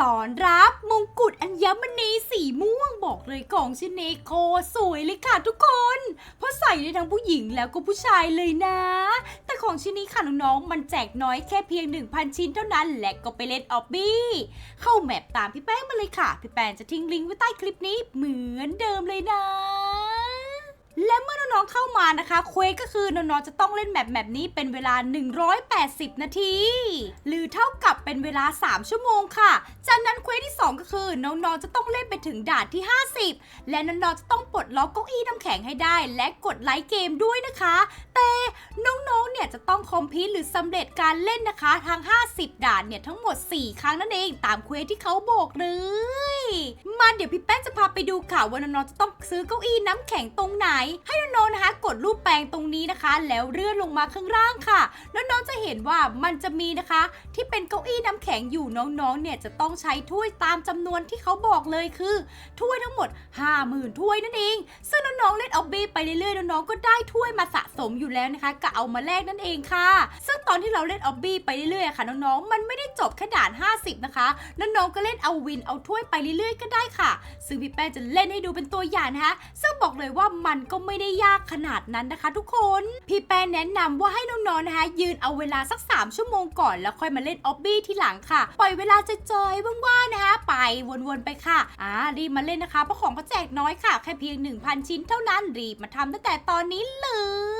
สอนรับมงกุฎอัญมณีสีม่วงบอกเลยของชินเนโคสวยเลยค่ะทุกคน เพราะใส่ได้ทั้งผู้หญิงแล้วก็ผู้ชายเลยนะ แต่ของชิ้นนี้ค่ะน้องๆมันแจกน้อยแค่เพียง 1,000 ชิ้นเท่านั้นและก็ไปเล่นออบบี้เข้าแมปตามพี่แป้งมาเลยค่ะ พี่แป้งจะทิ้งลิงก์ไว้ใต้คลิปนี้เหมือนเดิมเลยนะ และเมื่อน้องๆเข้ามานะคะ เควสก็คือน้องๆจะต้องเล่นแมปแบบนี้เป็นเวลา 180 นาที หรือเท่ากับเป็นเวลา 3 ชั่วโมงค่ะ จากนั้นเควสที่ 2 ก็คือน้องๆจะต้องเล่นไปถึงด่านที่ 50 และน้องๆจะต้องปลดล็อกเก้าอี้น้ำแข็งให้ได้ และกดไลค์เกมด้วยนะคะ แต่น้องๆเนี่ยจะต้องคอมพลีทหรือสำเร็จการเล่นนะคะทาง 50 ด่านเนี่ยทั้งหมด 4 ครั้งนั่นเองตามเควสที่เขาบอกเลย มาเดี๋ยวพี่แป้งจะพาไปดูค่ะว่าน้องๆจะต้องซื้อเก้าอี้น้ำแข็งตรงไหน ให้น้องๆนะคะ กดรูปแปลงตรงนี้นะคะ แล้วเลื่อนลงมาข้างล่างค่ะน้องจะเห็นว่ามันจะมีนะคะ ที่เป็นเก้าอี้น้ำแข็งอยู่น้องๆ เนี่ยจะต้องใช้ถ้วยตามจำนวนที่เขาบอกเลยคือถ้วยทั้งหมด 50,000ถ้วยนั่นเอง ซึ่งน้องๆเล่นเอาบีไปเรื่อยๆน้องๆก็ได้ถ้วยมาสะสมอยู่แล้วนะคะก็เอามาแลกนั่นเองค่ะ ซึ่งตอนที่เราเล่นออบบี้ไปเรื่อยๆค่ะน้องๆมันไม่ได้จบแค่ด่าน 50 นะคะน้องๆก็เล่นเอาวินเอาถ้วยไปเรื่อยๆ ก็ได้ค่ะ ซึ่งพี่แป้งจะเล่นให้ดูเป็นตัวอย่างนะคะ ซึ่งบอกเลยว่ามันก็ไม่ได้ยากขนาดนั้นนะคะ ทุกคน พี่แป้งแนะนำว่าให้น้องๆนะคะยืนเอาเวลาสัก 3 ชั่วโมงก่อน แล้วค่อยมาเล่นออบบี้ที่หลังค่ะ ปล่อยเวลาจะจอยๆว่างๆนะคะ ไปวนๆไปค่ะอ่ารีบมาเล่นนะคะเพราะของเขาแจกน้อยค่ะ แค่เพียง 1,000 ชิ้นเท่านั้นรีบมาทำตั้งแต่ตอนนี้เลย